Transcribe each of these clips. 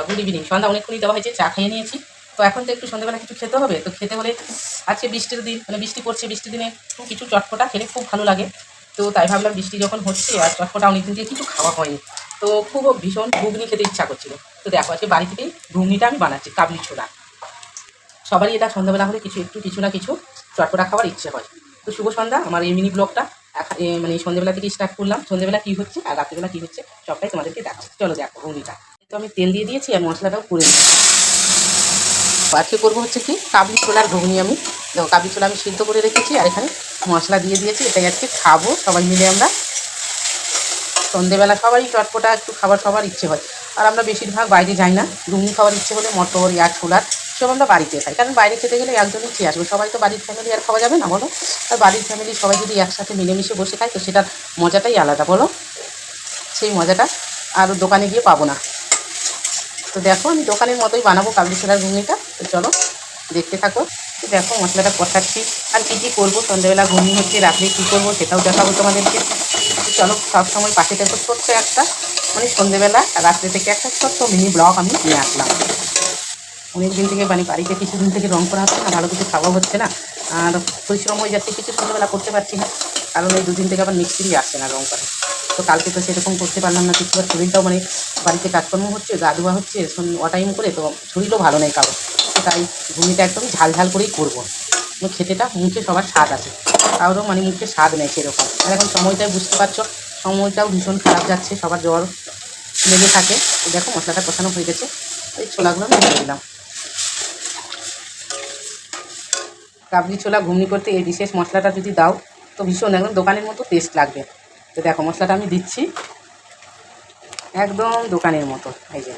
বন্ধুরা good evening সন্ধ্যা অনেকক্ষণই দেওয়া হয়েছে, চা খেয়ে নিয়েছি। তো এখন তো একটু সন্ধ্যাবেলা কিছু খেতে হবে, তো খেতে হলে আজকে বৃষ্টির দিন মানে বৃষ্টি পড়ছে, বৃষ্টির দিনে কিছু চটপটা খেলে খুব ভালো লাগে। তো তাই ভাবলাম বৃষ্টি যখন হচ্ছে আর চটপটা অনেকদিন দিয়ে কিছু খাওয়া হয়নি, তো খুব ভীষণ ঘুগনি খেতে ইচ্ছা করছিল। তো দেখো, আজকে বাড়ি থেকেই ঘুগনিটা আমি বানাচ্ছি, কাবলি ছোলা। সবারই এটা সন্ধ্যাবেলা হলে কিছু একটু, কিছু না কিছু চটপটা খাওয়ার ইচ্ছে হয়। তো শুভ সন্ধ্যা, আমার এই মিনি ব্লগটা মানে সন্ধ্যেবেলা থেকে স্টার্ট করলাম। সন্ধ্যেবেলা কী হচ্ছে আর রাত্রিবেলা কী হচ্ছে, সবটাই তোমাদেরকে দেখাচ্ছি। চলো দেখো ঘুগনিটা। তো আমি তেল দিয়ে দিয়েছি আর মশলাটাও করে দিচ্ছি আজকে করব হচ্ছে কি, কাবলি ছোলার ঘুগনি আমি। দেখো, কাবলি ছোলা আমি সিদ্ধ করে রেখেছি আর এখানে মশলা দিয়ে দিয়েছি। এটাই আজকে খাব সবাই মিলে আমরা। সন্ধেবেলা সবাই চটপটা, একটু খাবার সবার ইচ্ছে হয়। আর আমরা বেশিরভাগ বাইরে যাই না। ঘুগনি খাওয়ার ইচ্ছে হলে মটর ইয়া ছোলার সব আমরা বাড়িতে খাই। কারণ বাইরে খেতে গেলে একজনই খেয়ে আসবে। সবাই তো বাড়ির ফ্যামিলি আর খাওয়া যাবে না, বলো? আর বাড়ির ফ্যামিলি সবাই যদি একসাথে মিলেমিশে বসে খায়, তো সেটার মজাটাই আলাদা, বলো? সেই মজাটা আর দোকানে গিয়ে পাবো না। তো দেখো, আমি দোকানের মতোই বানাবো কাবলি ছোলার ঘুগনিটা। তো চলো, দেখতে থাকো। তো দেখো, মশলাটা কষাচ্ছি। আর কী কী করব? সন্ধ্যেবেলা ঘুগনি হচ্ছে, রাত্রে কী করব সেটাও দেখাবো তোমাদেরকে। তো চলো সবসময় পাশে দেখো ছোট্ট একটা মানে সন্ধ্যেবেলা রাত্রে থেকে একটা ছোট্ট মিনি ব্লগ আমি নিয়ে আসলাম। অনেক দিন থেকে মানে বাড়িতে কিছুদিন থেকে রং করা হচ্ছে না, ভালো কিছু খাওয়া হচ্ছে না। আর পরিশ্রম হয়ে যাচ্ছে, কিছু সন্ধ্যেবেলা করতে পারছি না। কারণ এই দুদিন থেকে আবার মিস্ত্রি আসছে না রং করা। তো কালকে তো সেরকম করতে পারলাম না কিছু শরীরটাও মানে বাড়িতে কাজকর্ম হচ্ছে, গা ধোয়া হচ্ছে অটাইম করে তো শরীরও ভালো নেই কারও তাই ঘুমিটা একদম ঝাল ঝাল করেই করব। খেতেটা মুখে সবার স্বাদ আছে। কারোর মানে মুখে স্বাদ নেই সেরকম। আর এখন সময়টাই বুঝতে পারছ, সময়টাও ভীষণ খারাপ যাচ্ছে, সবার জ্বর লেগে থাকে। দেখো মশলাটা কষানো হয়ে গেছে, এই ছোলাগুলো আমি দিয়ে দিলাম। কাবলি ছোলা ঘুগনি করতে এই বিশেষ মশলাটা যদি দাও, তো ভীষণ একদম দোকানের মতো টেস্ট লাগবে। তো দেখো, মশলাটা আমি দিচ্ছি একদম দোকানের মতো, এই যে।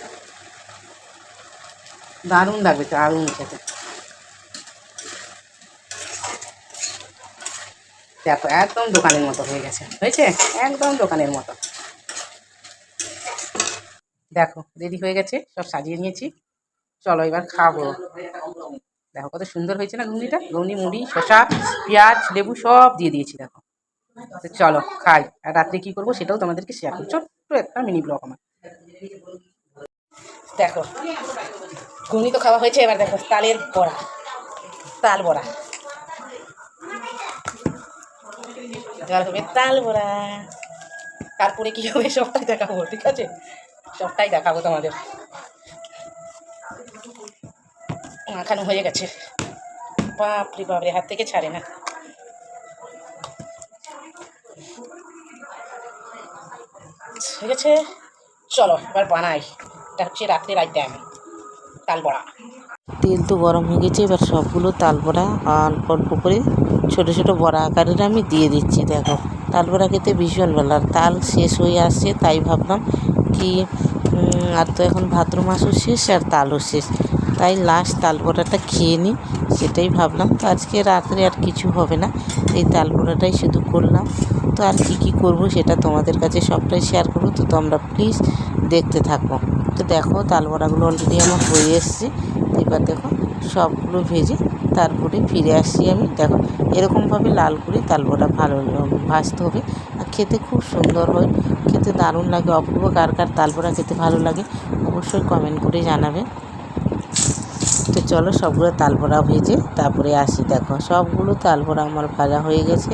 দারুণ লাগবে, দারুণ খেতে। দেখো, একদম দোকানের মতো হয়ে গেছে। হয়েছে? একদম দোকানের মতো। দেখো, রেডি হয়ে গেছে, সব সাজিয়ে নিয়েছি। চলো এবার খাব। দেখো, কত সুন্দর হয়েছে না ঘুগনিটা? ঘুগনি, মুড়ি, শসা, পেঁয়াজ, লেবু সব দিয়ে দিয়েছি, দেখো। চলো, খাই। আর রাত্রে কী করব সেটাও তোমাদেরকে শেয়ার করি ছোট্ট একটা মিনি ব্লগ আমার। দেখো, ঘুগনি তো খাওয়া হয়েছে, এবার দেখো, তালের বড়া। তাল বড়া। তাল বড়া। তারপরে কী হবে সবটাই দেখাবো, ঠিক আছে? সবটাই দেখাবো তোমাদের। মাখানো হয়ে গেছে। বাপরে বাপরে, হাত থেকে ছাড়ে না। হয়ে গেছে। চলো, এবার বানাই। এটা হচ্ছে রাত্রের আইটেম তাল বড়া তেল তো গরম হয়ে গেছে, এবার সবগুলো তাল বড়া অল্প অল্প করে ছোট ছোট বড়া আকারের আমি দিয়ে দিচ্ছি, দেখো। তাল বড়া খেতে ভীষণ ভালো, আর তাল শেষ হয়ে আসছে, তাই ভাবলাম কি আর তো এখন ভাদ্র মাসও শেষ আর তালও শেষ। তাই লাস্ট তাল বড়াটা খেয়ে নিই সেটাই ভাবলাম। তো আজকে রাত্রে আর কিছু হবে না, এই তাল বড়াটাই শুধু করলাম। তো আর কি কি করব সেটা তোমাদের কাছে সবটাই শেয়ার করব। তো তোমরা প্লিজ দেখতে থাকো। তো দেখো, তাল বড়াগুলো অলরেডি আমার হয়ে এসছে। এবার দেখো, সবগুলো ভেজে তারপরে ফিরে আসছি আমি। দেখো, এরকমভাবে লাল করে তাল বড়া ভালো ভাজতে হবে। আর খেতে খুব সুন্দর হয়। খেতে দারুণ লাগে। অপূর্ব কার কার তাল বড়া খেতে ভালো লাগে, অবশ্যই কমেন্ট করে জানাবে। তো চলো সবগুলো তাল বড়া ভেজে তারপরে আসি। দেখো সবগুলো তাল বড়া আমার ভাজা হয়ে গেছে।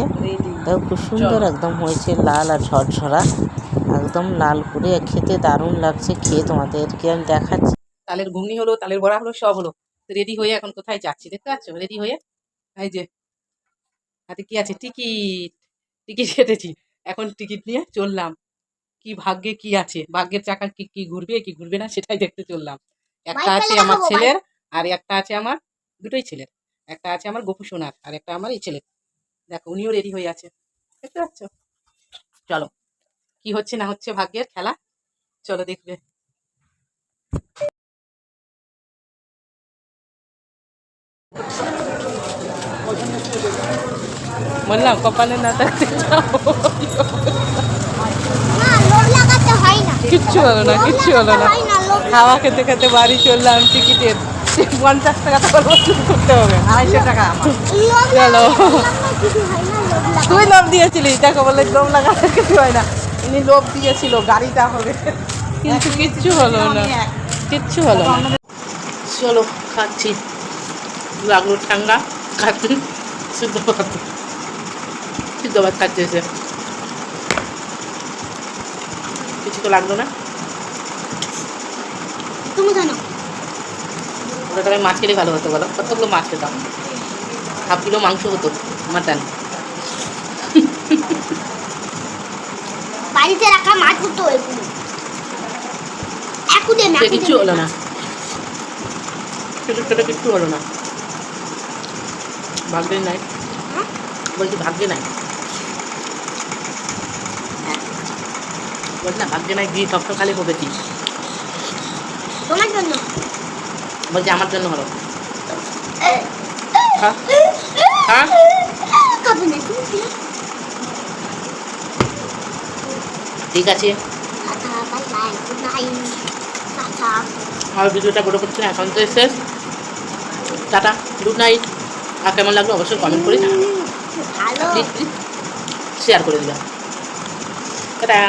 দেখো খুব সুন্দর একদম হয়েছে লাল আর ঝরঝরা। একদম লাল করে খেতে দারুণ লাগছে খেয়ে তোমাদেরকে আমি দেখাচ্ছি। তালের ঘুগনি হলো তালের বড়া হলো সব হলো। রেডি হয়ে এখন কোথায় যাচ্ছি দেখতে পাচ্ছ? রেডি হয়ে? এই যে হাতে কি আছে? টিকিট টিকিট কেটেছি। এখন টিকিট নিয়ে চললাম। কি ভাগ্যে কি আছে? ভাগ্যের চাকা কি কি ঘুরবে কি ঘুরবে না সেটাই দেখতে চললাম। একটা আছে আমার ছেলের। আর একটা আছে আমার দুটোই ছেলের। একটা আছে আমার গোপু সোনার আর একটা আমার এই ছেলে দেখো উনিও রেডি হয়ে আছে। দেখতে পাচ্ছ? চলো কি হচ্ছে না হচ্ছে ভাগ্যের খেলা? চলো দেখবে। বললাম কপালে না থাকতে কিচ্ছু হলো না কিচ্ছু হলো না। হাওয়া খেতে খেতে বাড়ি চললাম টিকিটের। পঞ্চাশ টাকা তো বসুল করতে হবে আড়াইশো টাকা চলো। তুই লোভ দিয়েছিলিস দেখো বলে লোভ লাগাতে কিছু হয় না। ইনি লোভ দিয়েছিল গাড়িটা হবে। কিন্তু কিচ্ছু হলো না। কিচ্ছু হলো না। চলো খাচ্ছি। লাগল ঠান্ডা খাচ্ছি। সিদ্ধ ভাত। সিদ্ধ ভাত খাচ্ছে এসে কিছু তো লাগল না। তুমি জানো ওটা তাহলে মাছ খেলে ভালো হতো বলো? কতগুলো মাছ খেতাম? হাফ কিলো মাংস হতো মাটন বাড়িতে রাখা মাছ হতো কিচ্ছু হলো না। ছোটো ছোটো কিচ্ছু হলো না। ভাগ্যে নাই। বলছি ভাগ্যে নাই। বলছি না ভাগ্যে নাই দিয়ে সব তো খালি পকেছি তোমার জন্য। বলছি আমার জন্য হলো হ্যাঁ? হ্যাঁ? ঠিক আছে। আর ভিডিওটা বড় করছি না এখন তো শেষ। টাটা গুড নাইট আর কেমন লাগল অবশ্যই কমেন্ট করে জানাবেন প্লিজ প্লিজ শেয়ার করে দিবেন। টাটা।